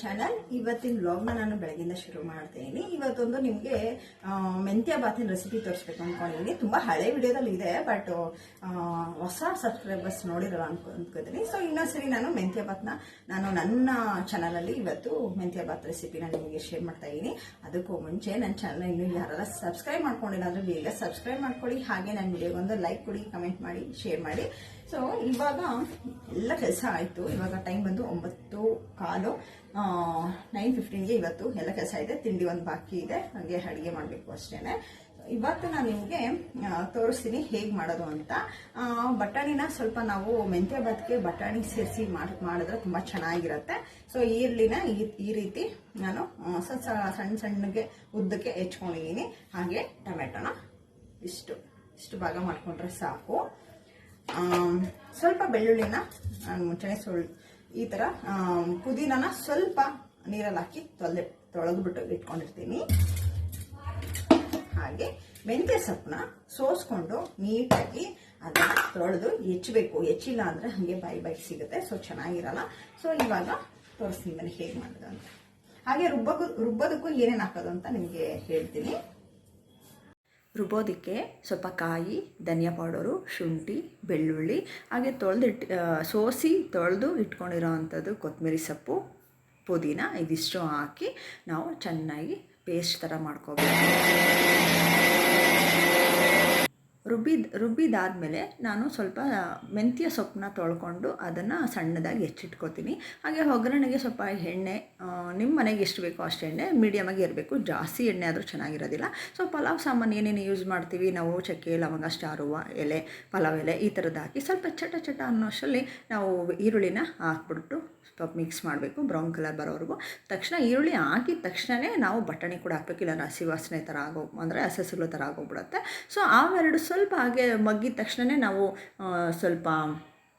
Channel ಇವತ್ತಿನ ವ್ಲಾಗ್ನ ನಾನು ಬೆಳಗಿಂದ ಶುರು ಮಾಡ್ತೀನಿ. ಇವತ್ತೊಂದು ನಿಮಗೆ ಮೆಂತ್ಯ ಬಾತಿನ ರೆಸಿಪಿ ತೋರಿಸ್ಬೇಕು ಅನ್ಕೊಂಡಿದ್ದೀನಿ ತುಂಬಾ ಹಳೆ ವಿಡಿಯೋದಲ್ಲಿ ಇದೆ ಬಟ್ ಹೊಸ ಸಬ್ಸ್ಕ್ರೈಬರ್ಸ್ ನೋಡಿರಲ್ಲ ಅನ್ಕೊ ಸೊ ಇನ್ನೊಂದ್ಸರಿ ನಾನು ಮೆಂತ್ಯ ಬಾತ್ನ, ನಾನು ನನ್ನ ಚಾನಲಲ್ಲಿ ಇವತ್ತು ಮೆಂತ್ಯ ಬಾತ್ ರೆಸಿಪಿನ ನಿಮಗೆ ಶೇರ್ ಮಾಡ್ತಾ ಇದ್ದೀನಿ ಅದಕ್ಕೂ ಮುಂಚೆ ನನ್ನ ಚಾನಲ್ ಇನ್ನು ಯಾರೆಲ್ಲ ಸಬ್ಸ್ಕ್ರೈಬ್ ಮಾಡ್ಕೊಂಡಿಲ್ಲ ಅಂದ್ರೆ ಬೇಗ ಸಬ್ಸ್ಕ್ರೈಬ್ ಮಾಡ್ಕೊಳ್ಳಿ. ಹಾಗೆ ನನ್ನ ವಿಡಿಯೋಗೊಂದು ಲೈಕ್ ಕೊಡಿ ಕಮೆಂಟ್ ಮಾಡಿ ಶೇರ್ ಮಾಡಿ. ಸೊ ಇವಾಗ ಎಲ್ಲ ಕೆಲಸ ಆಯಿತು. ಇವಾಗ ಟೈಮ್ ಬಂದು ಒಂಬತ್ತು ಕಾಲು. ನೈನ್ ಫಿಫ್ಟೀನ್ಗೆ ಇವತ್ತು ಎಲ್ಲ ಕೆಲಸ ಇದೆ, ತಿಂಡಿ ಒಂದು ಬಾಕಿ ಇದೆ, ಹಾಗೆ ಅಡುಗೆ ಮಾಡಬೇಕು ಅಷ್ಟೇನೆ. ಇವತ್ತು ನಾನು ನಿಮಗೆ ತೋರಿಸ್ತೀನಿ ಹೇಗೆ ಮಾಡೋದು ಅಂತ. ಬಟಾಣಿನ ಸ್ವಲ್ಪ ನಾವು ಮೆಂತ್ಯ ಭಾತ್ಗೆ ಬಟಾಣಿ ಸೇರಿಸಿ ಮಾಡಿದ್ರೆ ತುಂಬ ಚೆನ್ನಾಗಿರುತ್ತೆ. ಸೊ ಈರುಳ್ಳಿನ ಈ ರೀತಿ ನಾನು ಸಣ್ಣ ಸಣ್ಣಗೆ ಉದ್ದಕ್ಕೆ ಹೆಚ್ಕೊಂಡಿದ್ದೀನಿ ಹಾಗೆ ಟೊಮೆಟೊನ ಇಷ್ಟು ಇಷ್ಟು ಭಾಗ ಮಾಡ್ಕೊಂಡ್ರೆ ಸಾಕು. ಸ್ವಲ್ಪ ಬೆಳ್ಳುಳ್ಳಿನ, ನಾನು ಮುಂಚೆನೆ ಸುಳ್ ಈ ತರ ಪುದೀನ ಸ್ವಲ್ಪ ನೀರಲ್ಲಿ ಹಾಕಿ ತೊಳೆದು ಬಿಟ್ಟು ಇಟ್ಕೊಂಡಿರ್ತೀನಿ. ಹಾಗೆ ಮೆಂತ್ಯ ಸೊಪ್ಪನ್ನ ಸೋಸ್ಕೊಂಡು ನೀಟಾಗಿ ಅದನ್ನ ತೊಳೆದು ಹೆಚ್ಚಬೇಕು. ಹೆಚ್ಚಿಲ್ಲ ಅಂದ್ರೆ ಹಾಗೆ ಬಾಯಿ ಬಾಯಿ ಸಿಗುತ್ತೆ, ಸೊ ಚೆನ್ನಾಗಿರಲ್ಲ. ಸೊ ಇವಾಗ ತೋರಿಸ್ತೀನಿ ಬನ್ನಿ ಹೇಗೆ ಮಾಡೋದು ಅಂತ. ಹಾಗೆ ರುಬ್ಬಕ್ಕೂ ರುಬ್ಬೋದಕ್ಕೂ ಏನೇನು ಹಾಕೋದು ಅಂತ ನಿಮಗೆ ಹೇಳ್ತೀನಿ. ರುಬ್ಬೋದಕ್ಕೆ ಸ್ವಲ್ಪ ಕಾಯಿ, ಧನಿಯಾ ಪೌಡರು, ಶುಂಠಿ, ಬೆಳ್ಳುಳ್ಳಿ, ಹಾಗೆ ತೊಳೆದಿಟ್ಟು ಸೋಸಿ ತೊಳೆದು ಇಟ್ಕೊಂಡಿರೋ ಅಂಥದ್ದು ಕೊತ್ತಂಬರಿ ಸೊಪ್ಪು, ಪುದೀನ ಇದಿಷ್ಟು ಹಾಕಿ ನಾವು ಚೆನ್ನಾಗಿ ಪೇಸ್ಟ್ ಥರ ಮಾಡ್ಕೋಬೇಕು. ರುಬ್ಬಿದ, ರುಬ್ಬಿದಾದಮೇಲೆ ನಾನು ಸ್ವಲ್ಪ ಮೆಂತ್ಯ ಸೊಪ್ಪನ್ನ ತೊಳ್ಕೊಂಡು ಅದನ್ನು ಸಣ್ಣದಾಗಿ ಹೆಚ್ಚಿಟ್ಕೋತೀನಿ. ಹಾಗೆ ಒಗ್ಗರಣೆಗೆ ಸ್ವಲ್ಪ ಎಣ್ಣೆ ನಿಮ್ಮ ಮನೆಗೆ ಎಷ್ಟು ಬೇಕೋ ಅಷ್ಟು ಎಣ್ಣೆ ಮೀಡಿಯಮಾಗಿ ಇರಬೇಕು. ಜಾಸ್ತಿ ಎಣ್ಣೆ ಆದರೂ ಚೆನ್ನಾಗಿರೋದಿಲ್ಲ. ಸೊ, ಪಲಾವ್ ಸಾಮಾನು ಏನೇನು ಯೂಸ್ ಮಾಡ್ತೀವಿ? ನಾವು ಚಕ್ಕೆ, ಲವಂಗ ಸ್ಟಾರುವ ಎಲೆ, ಪಲಾವ್ ಎಲೆ ಈ ಥರದ್ದು ಹಾಕಿ ಸ್ವಲ್ಪ ಚಟ ಚಟ ಅನ್ನೋಷ್ಟರಲ್ಲಿ ನಾವು ಈರುಳ್ಳಿನ ಹಾಕ್ಬಿಟ್ಟು ಸ್ವಲ್ಪ ಮಿಕ್ಸ್ ಮಾಡಬೇಕು, ಬ್ರೌನ್ ಕಲರ್ ಬರೋವರೆಗೂ. ತಕ್ಷಣ ಈರುಳ್ಳಿ ಹಾಕಿದ ತಕ್ಷಣವೇ ನಾವು ಬಟಾಣಿ ಕೂಡ ಹಾಕ್ಬೇಕು ಇಲ್ಲ ಹಸಿ ವಾಸನೆ ಥರ ಆಗೋ, ಅಂದರೆ ಹಸಸುಲು ಥರ ಆಗೋಗ್ಬಿಡುತ್ತೆ. ಸೊ ಅವೆರಡು ಸ್ವಲ್ಪ ಹಾಗೆ ಮಗ್ಗಿದ ತಕ್ಷಣವೇ ನಾವು ಸ್ವಲ್ಪ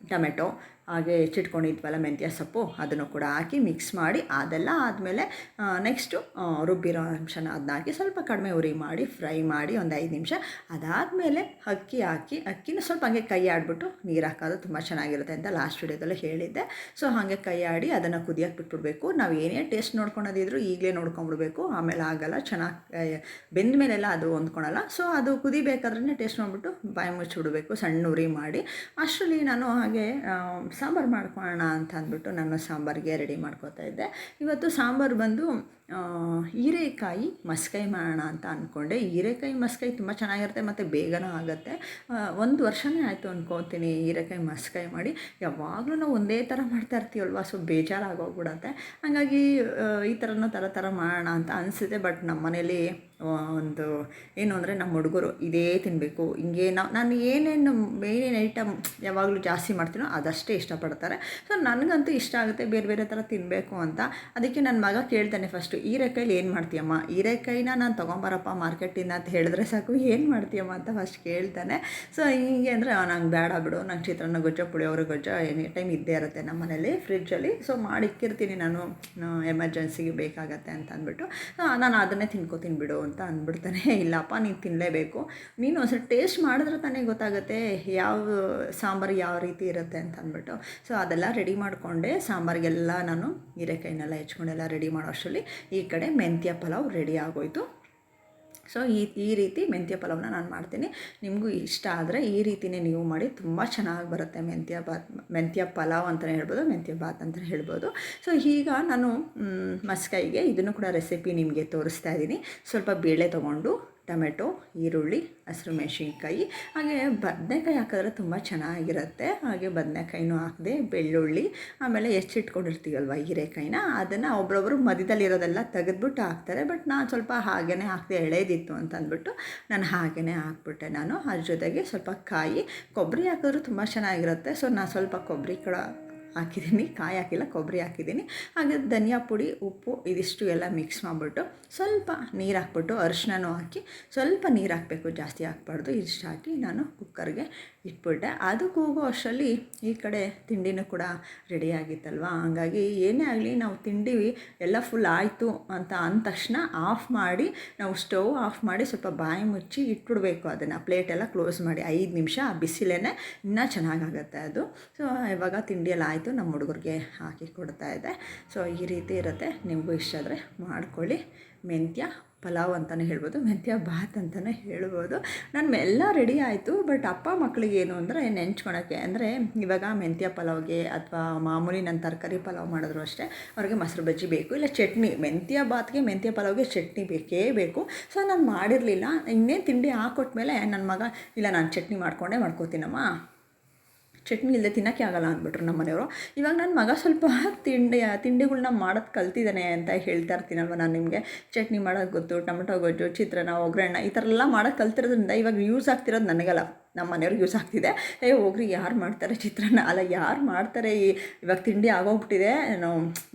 ಟೊಮೆಟೊ ಹಾಗೆ ಹೆಚ್ಚಿಟ್ಕೊಂಡಿದ್ವಲ್ಲ ಮೆಂತ್ಯ ಸೊಪ್ಪು, ಅದನ್ನು ಕೂಡ ಹಾಕಿ ಮಿಕ್ಸ್ ಮಾಡಿ, ಅದೆಲ್ಲ ಆದಮೇಲೆ ನೆಕ್ಸ್ಟು ರುಬ್ಬಿರೋ ಅಂಶನ ಅದನ್ನ ಹಾಕಿ ಸ್ವಲ್ಪ ಕಡಿಮೆ ಉರಿ ಮಾಡಿ ಫ್ರೈ ಮಾಡಿ ಒಂದು ಐದು ನಿಮಿಷ. ಅದಾದಮೇಲೆ ಅಕ್ಕಿ ಹಾಕಿ, ಅಕ್ಕಿನ ಸ್ವಲ್ಪ ಹಾಗೆ ಕೈ ಆಡಿಬಿಟ್ಟು ನೀರು ಹಾಕೋದು ತುಂಬ ಚೆನ್ನಾಗಿರುತ್ತೆ ಅಂತ ಲಾಸ್ಟ್ ವಿಡಿಯೋದಲ್ಲೇ ಹೇಳಿದ್ದೆ. ಸೊ ಹಾಗೆ ಕೈ ಆಡಿ ಅದನ್ನು ಕುದಿಯಕ್ಕೆ ಬಿಟ್ಬಿಡ್ಬೇಕು. ನಾವು ಏನೇ ಟೇಸ್ಟ್ ನೋಡ್ಕೊಳೋದಿದ್ರು ಈಗಲೇ ನೋಡ್ಕೊಂಬಿಡ್ಬೇಕು. ಆಮೇಲೆ ಆಗಲ್ಲ, ಚೆನ್ನಾಗಿ ಬೆಂದ ಮೇಲೆಲ್ಲ ಅದು ಹೊಂದ್ಕೊಳಲ್ಲ. ಸೊ ಅದು ಕುದಿಬೇಕಾದ್ರೆ ಟೇಸ್ಟ್ ನೋಡಿಬಿಟ್ಟು ಬಾಯಿ ಮುಚ್ಚಿಬಿಡ್ಬೇಕು ಸಣ್ಣ ಉರಿ ಮಾಡಿ. ಅಷ್ಟರಲ್ಲಿ ನಾನು ಹಾಗೆ ಸಾಂಬಾರು ಮಾಡ್ಕೊಳ್ಳೋಣ ಅಂತ ಅಂದ್ಬಿಟ್ಟು ನಾನು ಸಾಂಬಾರಿಗೆ ರೆಡಿ ಮಾಡ್ಕೋತಾ ಇದ್ದೆ. ಇವತ್ತು ಸಾಂಬಾರು ಬಂದು ಹೀರೆಕಾಯಿ ಮಸ್ಕೈ ಮಾಡೋಣ ಅಂತ ಅಂದ್ಕೊಂಡೆ. ಹೀರೆಕಾಯಿ ಮಸ್ಕೈ ತುಂಬ ಚೆನ್ನಾಗಿರುತ್ತೆ, ಮತ್ತು ಬೇಗನೂ ಆಗುತ್ತೆ. ಒಂದು ವರ್ಷನೇ ಆಯಿತು ಅಂದ್ಕೊತೀನಿ ಹೀರೆಕಾಯಿ ಮಸ್ಕೈ ಮಾಡಿ. ಯಾವಾಗಲೂ ನಾವು ಒಂದೇ ಥರ ಮಾಡ್ತಾ ಇರ್ತೀವಲ್ವ, ಸೊ ಬೇಜಾರಾಗೋಗ್ಬಿಡತ್ತೆ. ಹಾಗಾಗಿ ಈ ಥರನೂ ಥರ ಥರ ಮಾಡೋಣ ಅಂತ ಅನಿಸುತ್ತೆ, ಬಟ್ ನಮ್ಮ ಮನೇಲಿ ಒಂದು ಏನು ಅಂದರೆ ನಮ್ಮ ಹುಡುಗರು ಇದೇ ತಿನ್ನಬೇಕು ಹಿಂಗೆ ನಾವು, ನಾನು ಏನೇನು ಏನೇನು ಐಟಮ್ ಯಾವಾಗಲೂ ಜಾಸ್ತಿ ಮಾಡ್ತೀನೋ ಅದಷ್ಟೇ ಇಷ್ಟಪಡ್ತಾರೆ. ಸೊ ನನಗಂತೂ ಇಷ್ಟ ಆಗುತ್ತೆ ಬೇರೆ ಬೇರೆ ಥರ ತಿನ್ನಬೇಕು ಅಂತ. ಅದಕ್ಕೆ ನನ್ನ ಮಗ ಕೇಳ್ತಾನೆ ಫಸ್ಟು ಹೀರೆಕಾಯಲ್ಲಿ ಏನು ಮಾಡ್ತೀಯಮ್ಮ? ಹೀರೆಕಾಯಿನ ನಾನು ತೊಗೊಂಬರಪ್ಪ ಮಾರ್ಕೆಟಿಂದ ಅಂತ ಹೇಳಿದ್ರೆ ಸಾಕು, ಏನು ಮಾಡ್ತೀಯಮ್ಮ ಅಂತ ಫಸ್ಟ್ ಕೇಳ್ತಾನೆ. ಸೊ ಹೀಗೆ ಅಂದರೆ ನಂಗೆ ಬೇಡ ಬಿಡು, ನಂಗೆ ಚಿತ್ರಾನ್ನ ಗೊಜ್ಜ ಪುಳಿಯೋಗರೆ ಗೊಜ್ಜ, ಎನಿ ಟೈಮ್ ಇದ್ದೇ ಇರುತ್ತೆ ನಮ್ಮ ಮನೇಲಿ ಫ್ರಿಜ್ಜಲ್ಲಿ ಸೊ ಮಾಡಿಕ್ಕಿರ್ತೀನಿ ನಾನು ಎಮರ್ಜೆನ್ಸಿಗೆ ಬೇಕಾಗತ್ತೆ ಅಂತ ಅಂದ್ಬಿಟ್ಟು. ನಾನು ಅದನ್ನೇ ತಿನ್ಕೋತೀನಿ ಬಿಡು ಅಂತ ಅಂದ್ಬಿಡ್ತಾನೆ ಇಲ್ಲಪ್ಪ ನೀನು ತಿನ್ನಲೇಬೇಕು ನೀನು ಒಂದ್ಸಲ ಟೇಸ್ಟ್ ಮಾಡಿದ್ರೆ ತಾನೇ ಗೊತ್ತಾಗುತ್ತೆ ಯಾವ ಸಾಂಬಾರು ಯಾವ ರೀತಿ ಇರುತ್ತೆ ಅಂತ ಅಂದ್ಬಿಟ್ಟು. ಸೊ ಅದೆಲ್ಲ ರೆಡಿ ಮಾಡಿಕೊಂಡೆ. ಸಾಂಬಾರಿಗೆಲ್ಲ ನಾನು ಹೀರೆಕಾಯಿನೆಲ್ಲ ಹೆಚ್ಕೊಂಡೆಲ್ಲ ರೆಡಿ ಮಾಡೋ ಅಷ್ಟರಲ್ಲಿ ಈ ಕಡೆ ಮೆಂತ್ಯ ಪಲಾವ್ ರೆಡಿ ಆಗೋಯ್ತು. ಸೊ ಈ ಈ ರೀತಿ ಮೆಂತ್ಯ ಪಲಾವ್ನ ನಾನು ಮಾಡ್ತೀನಿ. ನಿಮಗೂ ಇಷ್ಟ ಆದರೆ ಈ ರೀತಿನೇ ನೀವು ಮಾಡಿ, ತುಂಬ ಚೆನ್ನಾಗಿ ಬರುತ್ತೆ ಮೆಂತ್ಯ ಬಾತ್ ಮೆಂತ್ಯ ಪಲಾವ್ ಅಂತಲೇ ಹೇಳ್ಬೋದು, ಮೆಂತ್ಯ ಬಾತ್ ಅಂತಲೇ ಹೇಳ್ಬೋದು. ಸೊ ಈಗ ನಾನು ಮಸ್ಕಾಯಿಗೆ ಇದನ್ನು ಕೂಡ ರೆಸಿಪಿ ನಿಮಗೆ ತೋರಿಸ್ತಾ ಇದ್ದೀನಿ. ಸ್ವಲ್ಪ ಬೇಳೆ ತೊಗೊಂಡು ಟೊಮೆಟೊ, ಈರುಳ್ಳಿ, ಹಸಿರು ಮೆಣಸಿನ್ಕಾಯಿ, ಹಾಗೆ ಬದನೆಕಾಯಿ ಹಾಕಿದ್ರೆ ತುಂಬ ಚೆನ್ನಾಗಿರುತ್ತೆ. ಹಾಗೆ ಬದನೆಕಾಯಿನೂ ಹಾಕಿದೆ ಬೆಳ್ಳುಳ್ಳಿ, ಆಮೇಲೆ ಹೆಚ್ಚಿಟ್ಕೊಂಡಿರ್ತೀವಲ್ವ ಹೀರೆಕಾಯಿನ, ಅದನ್ನು ಒಬ್ರೊಬ್ರು ಮಧ್ಯದಲ್ಲಿರೋದೆಲ್ಲ ತೆಗೆದ್ಬಿಟ್ಟು ಹಾಕ್ತಾರೆ. ಬಟ್ ನಾನು ಸ್ವಲ್ಪ ಹಾಗೇ ಹಾಕಿದೆ ಎಳೆದಿತ್ತು ಅಂತ ಅಂದ್ಬಿಟ್ಟು ನಾನು ಹಾಗೇ ಹಾಕ್ಬಿಟ್ಟೆ ನಾನು. ಅದ್ರ ಜೊತೆಗೆ ಸ್ವಲ್ಪ ಕಾಯಿ, ಕೊಬ್ಬರಿ ಹಾಕಿದ್ರು ತುಂಬ ಚೆನ್ನಾಗಿರುತ್ತೆ. ಸೊ ನಾನು ಸ್ವಲ್ಪ ಕೊಬ್ಬರಿ ಕೂಡ ಹಾಕಿದ್ದೀನಿ, ಕಾಯಿ ಹಾಕಿಲ್ಲ, ಕೊಬ್ಬರಿ ಹಾಕಿದ್ದೀನಿ. ಹಾಗೆ ಧನಿಯಾ ಪುಡಿ, ಉಪ್ಪು ಇದಿಷ್ಟು ಎಲ್ಲ ಮಿಕ್ಸ್ ಮಾಡಿಬಿಟ್ಟು ಸ್ವಲ್ಪ ನೀರು ಹಾಕ್ಬಿಟ್ಟು ಅರಿಶಿನೂ ಹಾಕಿ ಸ್ವಲ್ಪ ನೀರು ಹಾಕಬೇಕು, ಜಾಸ್ತಿ ಹಾಕ್ಬಾರ್ದು. ಇದಿಷ್ಟು ಹಾಕಿ ನಾನು ಕುಕ್ಕರ್ಗೆ ಇಟ್ಬಿಟ್ಟೆ. ಅದು ಕೂಗೋ ಅಷ್ಟರಲ್ಲಿ ಈ ಕಡೆ ತಿಂಡಿನೂ ಕೂಡ ರೆಡಿ ಆಗಿತ್ತಲ್ವ? ಹಾಗಾಗಿ ಏನೇ ಆಗಲಿ ನಾವು ತಿಂಡಿ ಎಲ್ಲ ಫುಲ್ ಆಯಿತು ಅಂತ ಅಂದ ತಕ್ಷಣ ಆಫ್ ಮಾಡಿ, ನಾವು ಸ್ಟವ್ ಆಫ್ ಮಾಡಿ ಸ್ವಲ್ಪ ಬಾಯಿ ಮುಚ್ಚಿ ಇಟ್ಬಿಡ್ಬೇಕು ಅದನ್ನು. ಪ್ಲೇಟೆಲ್ಲ ಕ್ಲೋಸ್ ಮಾಡಿ ಐದು ನಿಮಿಷ ಆ ಬಿಸಿಲೇ ಇನ್ನೂ ಚೆನ್ನಾಗಾಗತ್ತೆ ಅದು. ಸೊ ಇವಾಗ ತಿಂಡಿಯೆಲ್ಲ ಆಯಿತು. ಆಯಿತು, ನಮ್ಮ ಹುಡುಗರಿಗೆ ಹಾಕಿ ಕೊಡ್ತಾ ಇದ್ದೆ ಸೊ ಈ ರೀತಿ ಇರುತ್ತೆ. ನಿಮಗೂ ಇಷ್ಟ ಆದರೆ ಮಾಡ್ಕೊಳ್ಳಿ. ಮೆಂತ್ಯ ಪಲಾವ್ ಅಂತಲೇ ಹೇಳ್ಬೋದು, ಮೆಂತ್ಯ ಬಾತ್ ಅಂತಲೇ ಹೇಳ್ಬೋದು. ನಾನು ಎಲ್ಲ ರೆಡಿ ಆಯಿತು ಬಟ್ ಅಪ್ಪ ಮಕ್ಕಳಿಗೆ ಏನು ಅಂದರೆ ನೆಂಚ್ಕೊಳಕ್ಕೆ. ಅಂದರೆ ಇವಾಗ ಮೆಂತ್ಯ ಪಲಾವ್ಗೆ ಅಥವಾ ಮಾಮೂಲಿ ನನ್ನ ತರಕಾರಿ ಪಲಾವ್ ಮಾಡಿದ್ರು ಅಷ್ಟೇ, ಅವ್ರಿಗೆ ಮೊಸರು ಬಜ್ಜಿ ಬೇಕು, ಇಲ್ಲ ಚಟ್ನಿ, ಮೆಂತ್ಯ ಬಾತ್ಗೆ ಮೆಂತ್ಯ ಪಲಾವ್ಗೆ ಚಟ್ನಿ ಬೇಕೇ ಬೇಕು. ಸೊ ನಾನು ಮಾಡಿರಲಿಲ್ಲ. ಇನ್ನೇನು ತಿಂಡಿ ಹಾಕೊಟ್ಮೇಲೆ ನನ್ನ ಮಗ, ಇಲ್ಲ, ನಾನು ಚಟ್ನಿ ಮಾಡ್ಕೊಂಡೇ, ಮಾಡ್ಕೋತೀನಮ್ಮ. ಚಟ್ನಿ ಇಲ್ಲದೆ ತಿನ್ನೋಕ್ಕೆ ಆಗಲ್ಲ ಅಂದ್ಬಿಟ್ರು ನಮ್ಮ ಮನೆಯವರು. ಇವಾಗ ನನ್ನ ಮಗ ಸ್ವಲ್ಪ ತಿಂಡಿ ತಿಂಡಿಗಳನ್ನ ಮಾಡೋದು ಕಲ್ತಿದ್ದಾನೆ ಅಂತ ಹೇಳ್ತಾ ಇರ್ತೀನಲ್ವ ನಾನು ನಿಮಗೆ? ಚಟ್ನಿ ಮಾಡೋದು ಗೊತ್ತು, ಟೊಮೆಟೊ ಗೊಜ್ಜು, ಚಿತ್ರಾನ್ನ, ಒಗ್ಗರಣೆ ಈ ಥರ ಎಲ್ಲ ಮಾಡೋದು ಕಲ್ತಿರೋದ್ರಿಂದ ಇವಾಗ ಯೂಸ್ ಆಗ್ತಿರೋದು ನನಗಲ್ಲ. ನಮ್ಮ ಮನೆಯವ್ರಿಗೆ ಯೂಸ್ ಆಗ್ತಿದೆ. ಏ, ಹೋಗ್ರಿ, ಯಾರು ಮಾಡ್ತಾರೆ ಚಿತ್ರಾನ್ನ? ಅಲ್ಲ, ಯಾರು ಮಾಡ್ತಾರೆ ಈ ಇವಾಗ ತಿಂಡಿ ಆಗೋಗ್ಬಿಟ್ಟಿದೆ. ನಾನು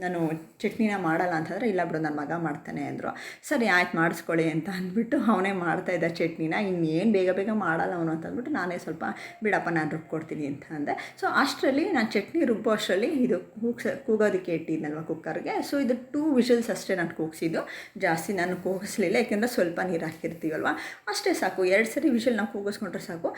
ನಾನು ಚಟ್ನಿನ ಮಾಡಲ್ಲ ಅಂತಂದರೆ, ಇಲ್ಲ ಬಿಡು ನನ್ನ ಮಗ ಮಾಡ್ತಾನೆ ಅಂದರು. ಸರಿ, ಆಯ್ತು, ಮಾಡಿಸ್ಕೊಳ್ಳಿ ಅಂತ ಅಂದ್ಬಿಟ್ಟು ಅವನೇ ಮಾಡ್ತಾಯಿದ್ದ ಚಟ್ನಿನ. ಇನ್ನೇನು ಬೇಗ ಬೇಗ ಮಾಡಲ್ಲ ಅವನು ಅಂತ ಅಂದ್ಬಿಟ್ಟು ನಾನೇ ಸ್ವಲ್ಪ ಬಿಡಪ್ಪ, ನಾನು ರುಬ್ಕೊಡ್ತೀನಿ ಅಂತ ಅಂದೆ. ಸೊ ಅಷ್ಟರಲ್ಲಿ ನಾನು ಚಟ್ನಿ ರುಬ್ಬೋ ಅಷ್ಟರಲ್ಲಿ ಇದು ಕೂಗ್ಸ, ಕೂಗೋದಕ್ಕೆ ಇಟ್ಟಿದ್ನಲ್ವ ಕುಕ್ಕರ್ಗೆ. ಸೊ ಇದು ಟೂ ವಿಷಲ್ಸ್ ಅಷ್ಟೇ ನಾನು ಕೂಗಿಸಿದ್ದು. ಜಾಸ್ತಿ ನಾನು ಕೂಗಿಸ್ಲಿಲ್ಲ, ಯಾಕೆಂದರೆ ಸ್ವಲ್ಪ ನೀರು ಹಾಕಿರ್ತೀವಲ್ವ? ಅಷ್ಟೇ ಸಾಕು. ಎರಡು ಸರಿ ವಿಷಲ್ ನಾವು ಕೂಗಿಸ್ಕೊಂಡ್ರೆ ಸಾಕು.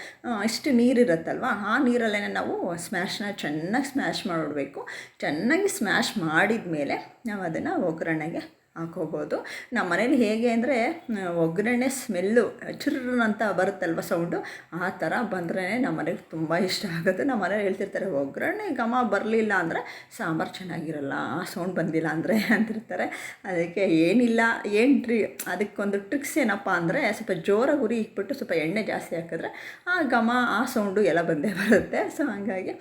ಇಷ್ಟು ನೀರಿರುತ್ತಲ್ವ ಆ ನೀರಲ್ಲೇ ನಾವು ಸ್ಮ್ಯಾಶ್ನ ಚೆನ್ನಾಗಿ ಸ್ಮ್ಯಾಶ್ ಮಾಡಿಬಿಡ್ಬೇಕು. ಚೆನ್ನಾಗಿ ಸ್ಮ್ಯಾಶ್ ಮಾಡಿದ ಮೇಲೆ ನಾವು ಅದನ್ನು ಒಗ್ಗರಣೆಗೆ ಹಾಕೋಬೋದು. ನಮ್ಮ ಮನೇಲಿ ಹೇಗೆ ಅಂದರೆ ಒಗ್ಗರಣೆ ಸ್ಮೆಲ್ಲು ಚುರ್ರ್ ಅಂತ ಬರುತ್ತಲ್ವ ಸೌಂಡು ಆ ಥರ ಬಂದ್ರೇ ನಮ್ಮ ಮನೆಗೆ ತುಂಬ ಇಷ್ಟ ಆಗುತ್ತೆ. ನಮ್ಮ ಮನೇಲಿ ಹೇಳ್ತಿರ್ತಾರೆ, ಒಗ್ಗರಣೆ ಘಮ ಬರಲಿಲ್ಲ ಅಂದರೆ ಸಾಂಬಾರು ಚೆನ್ನಾಗಿರಲ್ಲ, ಆ ಸೌಂಡ್ ಬಂದಿಲ್ಲ ಅಂದರೆ ಅಂತಿರ್ತಾರೆ. ಅದಕ್ಕೆ ಏನಿಲ್ಲ ಏನು ಟ್ರಿ ಅದಕ್ಕೊಂದು ಟ್ರಿಕ್ಸ್ ಏನಪ್ಪ ಅಂದರೆ, ಸ್ವಲ್ಪ ಜೋರಾಗಿ ಉರಿ ಇಟ್ಬಿಟ್ಟು ಸ್ವಲ್ಪ ಎಣ್ಣೆ ಜಾಸ್ತಿ ಹಾಕಿದ್ರೆ ಆ ಘಮ, ಆ ಸೌಂಡು ಎಲ್ಲ ಬಂದೇ ಬರುತ್ತೆ. ಸೊ ಹಾಗಾಗಿ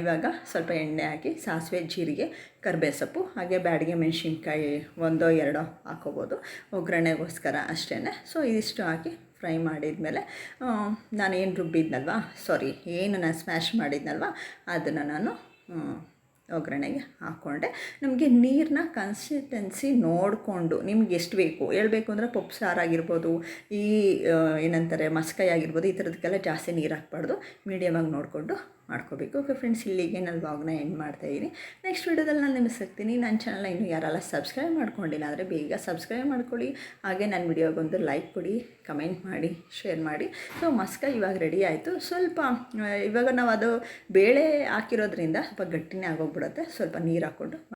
ಇವಾಗ ಸ್ವಲ್ಪ ಎಣ್ಣೆ ಹಾಕಿ, ಸಾಸಿವೆ, ಜೀರಿಗೆ ಕರ್ಬೇ ಸೊಪ್ಪು, ಹಾಗೆ ಬ್ಯಾಡಿಗೆ ಮೆಣಸಿನ್ಕಾಯಿ ಒಂದೋ ಎರಡೋ ಹಾಕೋಬೋದು. ಒಗ್ಗರಣೆಗೋಸ್ಕರ ಅಷ್ಟೇ ಸೊ ಇದಿಷ್ಟು ಹಾಕಿ ಫ್ರೈ ಮಾಡಿದ್ಮೇಲೆ ನಾನು ಏನು ರುಬ್ಬಿದ್ನಲ್ವ? ಸಾರಿ ಏನು ನಾನು ಸ್ಮ್ಯಾಶ್ ಮಾಡಿದ್ನಲ್ವ? ಅದನ್ನು ನಾನು ಒಗ್ಗರಣೆಗೆ ಹಾಕ್ಕೊಂಡೆ ನಮಗೆ ನೀರನ್ನ ಕನ್ಸಿಸ್ಟೆನ್ಸಿ ನೋಡಿಕೊಂಡು ನಿಮ್ಗೆ ಎಷ್ಟು ಬೇಕು? ಹೇಳಬೇಕು ಅಂದರೆ ಪಪ್ಪು ಸಾರಾಗಿರ್ಬೋದು ಈ ಏನಂತಾರೆ, ಮಸ್ಕೈ ಆಗಿರ್ಬೋದು, ಈ ಥರದಕ್ಕೆಲ್ಲ ಜಾಸ್ತಿ ನೀರು ಹಾಕ್ಬಾರ್ದು. ಮೀಡಿಯಮಾಗಿ ನೋಡಿಕೊಂಡು ಮಾಡ್ಕೋಬೇಕು. ಓಕೆ ಫ್ರೆಂಡ್ಸ್ ಇಲ್ಲಿಗೆ ನಾನು ವ್ಲಾಗ್ನ ಎಂಡ್ ಮಾಡ್ತಾಯಿದ್ದೀನಿ ನೆಕ್ಸ್ಟ್ ವೀಡಿಯೋದಲ್ಲಿ ನಾನು ನಿಮಗೆ ಸಿಗ್ತೀನಿ. ನನ್ನ ಚಾನಲ್ನ ಇನ್ನೂ ಯಾರೆಲ್ಲ ಸಬ್ಸ್ಕ್ರೈಬ್ ಮಾಡ್ಕೊಂಡಿಲ್ಲ ಆದರೆ ಬೇಗ ಸಬ್ಸ್ಕ್ರೈಬ್ ಮಾಡ್ಕೊಳ್ಳಿ. ಹಾಗೆ ನನ್ನ ವಿಡಿಯೋಗೊಂದು ಲೈಕ್ ಕೊಡಿ ಕಮೆಂಟ್ ಮಾಡಿ ಶೇರ್ ಮಾಡಿ. ಸೊ ಮಸ್ಕ ಇವಾಗ ರೆಡಿ ಆಯಿತು. ಸ್ವಲ್ಪ ಇವಾಗ ನಾವು ಅದು ಬೇಳೆ ಹಾಕಿರೋದ್ರಿಂದ ಸ್ವಲ್ಪ ಗಟ್ಟಿನೇ ಆಗೋಗ್ಬಿಡುತ್ತೆ. ಸ್ವಲ್ಪ ನೀರು ಹಾಕ್ಕೊಂಡು